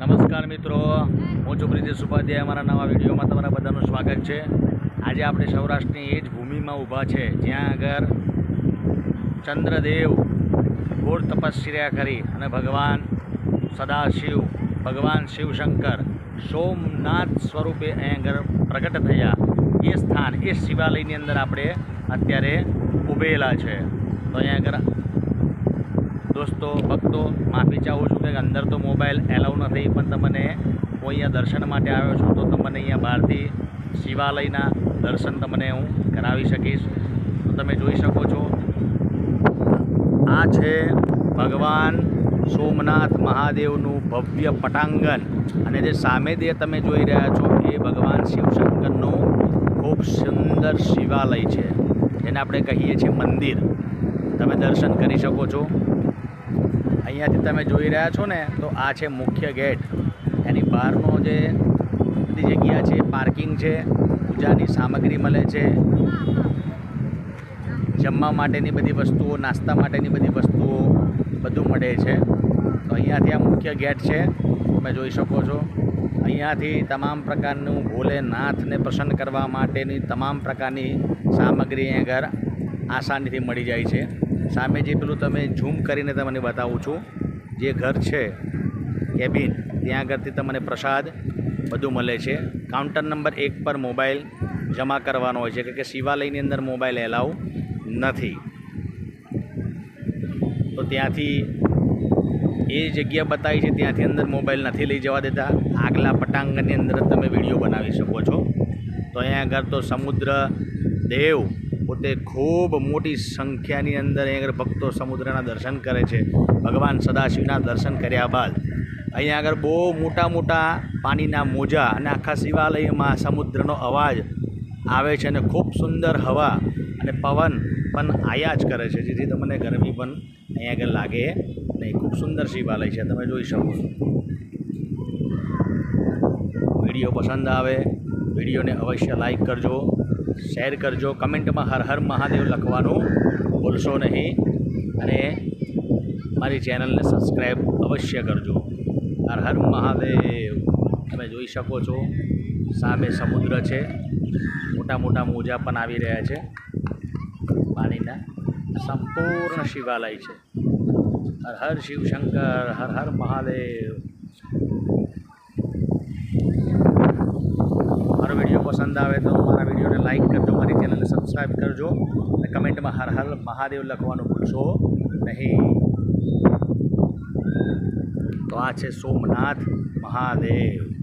નમસ્કાર મિત્રો. હું છું પ્રીતિશ ઉપાધ્યાય અમારા નવા વિડીયોમાં તમારા બધાનું સ્વાગત છે. આજે આપણે સૌરાષ્ટ્રની એ જ ભૂમિમાં ઊભા છે, જ્યાં આગળ ચંદ્રદેવ ઘોર તપસ્યા કરી અને ભગવાન સદાશિવ, ભગવાન શિવશંકર સોમનાથ સ્વરૂપે અહીં આગળ પ્રગટ થયા. એ સ્થાન, એ શિવાલયની અંદર આપણે અત્યારે ઊભેલા છે. તો અહીં આગળ દોસ્તો, ભક્તો, માફી ચાહું છું કે અંદર તો મોબાઈલ એલાઉ નથી, પણ તમને હું અહીંયા દર્શન માટે આવ્યો છું, તો તમને અહીંયા બહારથી શિવાલયના દર્શન તમને હું કરાવી શકીશ. તો તમે જોઈ શકો છો, આ છે ભગવાન સોમનાથ મહાદેવનું ભવ્ય પટાંગણ. અને જે સામે જે તમે જોઈ રહ્યા છો, એ ભગવાન શિવશંકરનું ખૂબ સુંદર શિવાલય છે, જેને આપણે કહીએ છીએ મંદિર. તમે દર્શન કરી શકો છો. અહીંયાથી તમે જોઈ રહ્યા છો ને, તો આ છે મુખ્ય ગેટ. એની બહારનો જે બધી જગ્યા છે, પાર્કિંગ છે, પૂજાની સામગ્રી મળે છે. જમવા માટેની બધી વસ્તુઓ, નાસ્તા માટેની બધી વસ્તુઓ બધું મળે છે. તો અહીંયાથી આ મુખ્ય ગેટ છે, તમે જોઈ શકો છો. અહીંયાથી તમામ પ્રકારનું ભોલેનાથને પ્રસન્ન કરવા માટેની તમામ પ્રકારની સામગ્રી અહીં ઘર આસાનીથી મળી જાય છે. સામે જે પેલું તમે ઝૂમ કરીને તમને બતાવું છું, જે ઘર છે, કેબિન, ત્યાં આગળથી તમને પ્રસાદ બધું મળે છે. કાઉન્ટર નંબર એક પર મોબાઈલ જમા કરવાનો હોય છે કે શિવાલયની અંદર મોબાઈલ એલાવ નથી. તો ત્યાંથી એ જગ્યા બતાવી છે, ત્યાંથી અંદર મોબાઈલ નથી લઈ જવા દેતા. આગલા પટાંગણની અંદર તમે વીડિયો બનાવી શકો છો. તો અહીંયા આગળ તો સમુદ્ર દેવ પોતે ખૂબ મોટી સંખ્યાની અંદર અહીં આગળ ભક્તો સમુદ્રના દર્શન કરે છે. ભગવાન સદાશિવના દર્શન કર્યા બાદ અહીંયા આગળ બહુ મોટા મોટા પાણીના મોજા અને આખા શિવાલયમાં સમુદ્રનો અવાજ આવે છે અને ખૂબ સુંદર હવા અને પવન પણ આયા જ કરે છે. જેથી તમને ગરમી પણ અહીંયા આગળ લાગે નહીં. ખૂબ સુંદર શિવાલય છે. તમે જોઈ શકો છો. વીડિયો પસંદ આવે, વિડીયોને અવશ્ય લાઈક કરજો. શેર કરજો. કમેન્ટમાં હર હર મહાદેવ લખવાનું ભૂલશો નહીં. અને મારી ચેનલને સબસ્ક્રાઈબ અવશ્ય કરજો. હર હર મહાદેવ. તમે જોઈ શકો છો, સામે સમુદ્ર છે. મોટા મોટા મોજા પણ આવી રહ્યા છે. પાણીના સંપૂર્ણ શિવાલય છે. હર હર શિવશંકર, હર હર મહાદેવ મારો વીડિયો પસંદ આવે તો મારા વિડીયોને લાઈક કરજો, મારી ચેનલને સબસ્ક્રાઈબ કરજો અને કમેન્ટમાં હર હર મહાદેવ લખવાનું ભૂલશો નહીં. તો આ છે સોમનાથ મહાદેવ.